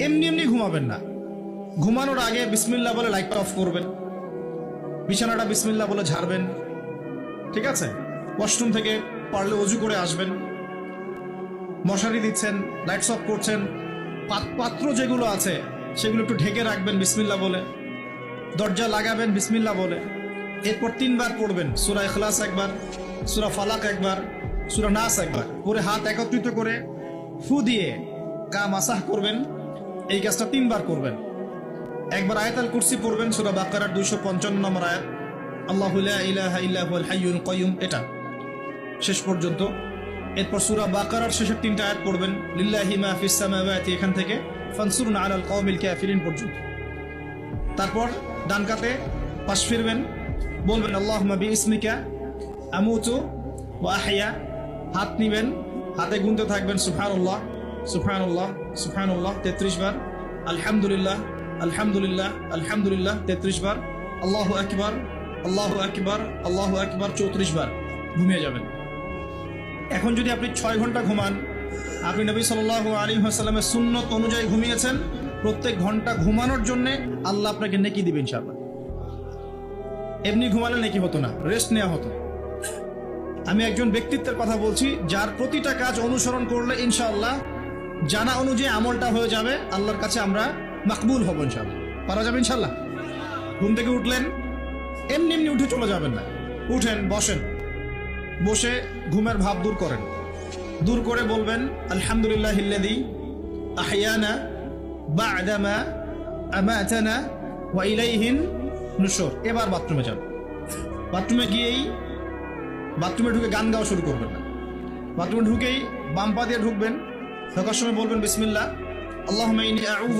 এমনি এমনি ঘুমাবেন না। ঘুমানোর আগে বিসমিল্লা বলে লাইটটা অফ করবেন। বিছানাটা বিসমিল্লা বলে ঝাড়বেন। ঠিক আছে? ওয়াশরুম থেকে পারলে অজু করে আসবেন। মশারি দিচ্ছেন, লাইটস অফ করছেন। পাত- পাত্র যেগুলো আছে, সেগুলো একটু ঢেকে রাখবেন বিসমিল্লা বলে। দরজা লাগাবেন বিসমিল্লা বলে। এরপর তিনবার পড়বেন। সুরা এখলাস একবার, সুরা ফালাক একবার, সুরা নাস একবার। পরে হাত একত্রিত করে ফু দিয়ে কা মাসাহ করবেন। এই কাজটা তিনবার করবেন। একবার আয়াতাল কুরসি পড়বেন, সুরা বাকারার দুইশো পঞ্চান্ন নম্বর আয়াত। আল্লাহ ইলাহা ইল্লাহুল হাইয়ুল কাইয়ুম, এটা। শেষ পর্যন্ত। এরপর সুরা বাকারার শেষের তিনটা আয়াত পড়বেন, লিল্লাহি মা ফিস সামাওয়াতি, এখান থেকে, ফানসুরনা আলাল কওমিল কাফিরিন পর্যন্ত। তারপর ডান কাতে পাশ ফিরবেন, বলবেন আল্লাহ বি ইসমিকা আমুতু ওয়া আহইয়া। হাত নিবেন, হাতে গুনতে থাকবেন, সুবহানাল্লাহ। সুবহানাল্লাহ সুবহানাল্লাহ 33 বার। আলহামদুলিল্লাহ আলহামদুলিল্লাহ আলহামদুলিল্লাহ 33 বার। আল্লাহু আকবার আল্লাহু আকবার আল্লাহু আকবার 34 বার। ঘুমিয়ে যাবেন। এখন যদি আপনি ছয় ঘণ্টা ঘুমান, আপনি নবী সাল আলী সাল্লামের সুন্নত অনুযায়ী ঘুমিয়েছেন, প্রত্যেক ঘণ্টা ঘুমানোর জন্য আল্লাহ আপনাকে নেকি দিবেন ইনশাআল্লাহ। এমনি ঘুমালে নেকি হতো না রেস্ট নেওয়া হতো। আমি একজন ব্যক্তিত্বের কথা বলছি, যার প্রতিটা কাজ অনুসরণ করলে ইনশাআল্লাহ জানা অনুযায়ী আমলটা হয়ে যাবে, আল্লাহর কাছে আমরা মাকবুল হব ইনশাআল্লাহ। পারা যাবে ইনশাল্লাহ ঘুম থেকে উঠলেন, এমনি এমনি উঠে চলে যাবেন না। উঠেন, বসেন। বসে ঘুমের ভাব দূর করেন। দূর করে বলবেন, আলহামদুলিল্লাহ হিল্লাদি আহিয়ানা বা'দামা আমাতানা ওয়া ইলাইহিন নুশুর। এবার বাথরুমে যান। বাথরুমে গিয়েই বাথরুমে ঢুকে গান গাওয়া শুরু করবেন। না বাথরুমে ঢুকেই বাম্পা দিয়ে ঢুকবেন। ঢোকার সময় বলবেন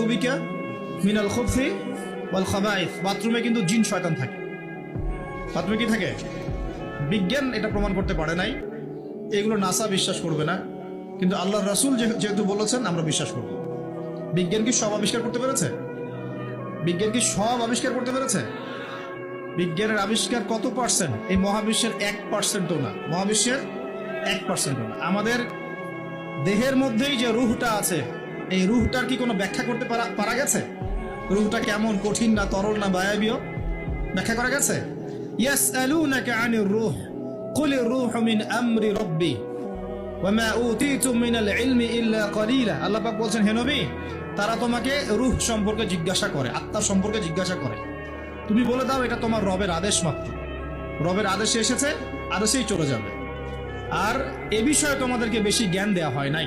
বিকা মিনাল বাথরুমে কিন্তু জিন শয়তান থাকে। বাথরুমে কি থাকে? বিজ্ঞান এটা প্রমাণ করতে পারে নাই। এগুলো নাসা বিশ্বাস করবে না। কিন্তু আল্লাহ রাসুল যেহেতু বলেছেন, আমরা বিশ্বাস করব। বিজ্ঞান কি সব আবিষ্কার করতে পেরেছে? বিজ্ঞান কি সব আবিষ্কার করতে পেরেছে? বিজ্ঞানের আবিষ্কার কত পার্সেন্ট এই মহাবিশ্বের এক পার্সেন্টও না। মহাবিশ্বের এক পার্সেন্টও না। আমাদের দেহের মধ্যেই যে রুহটা আছে, এই রুহটার কি কোনো ব্যাখ্যা করতে পারা পারা গেছে? রুহটা কেমন কঠিন না তরল না বায়াবীয়? ব্যাখ্যা করা গেছে? ইয়াসআলুনাকা আনির রূহ, কুল রূহ মিন আমরি রাব্বি ওয়ামা উতিতুম মিনাল ইলমি ইল্লা কলিলা। আল্লাহ পাক বলছেন, হে নবী, তারা তোমাকে রুহ সম্পর্কে জিজ্ঞাসা করে আত্মা সম্পর্কে জিজ্ঞাসা করে। তুমি বলে দাও, এটা তোমার রবের আদেশ মাত্র। রবের আদেশে এসেছে, আদেশেই চলে যাবে। আর এ বিষয়ে তোমাদেরকে বেশি জ্ঞান দেওয়া হয় নাই।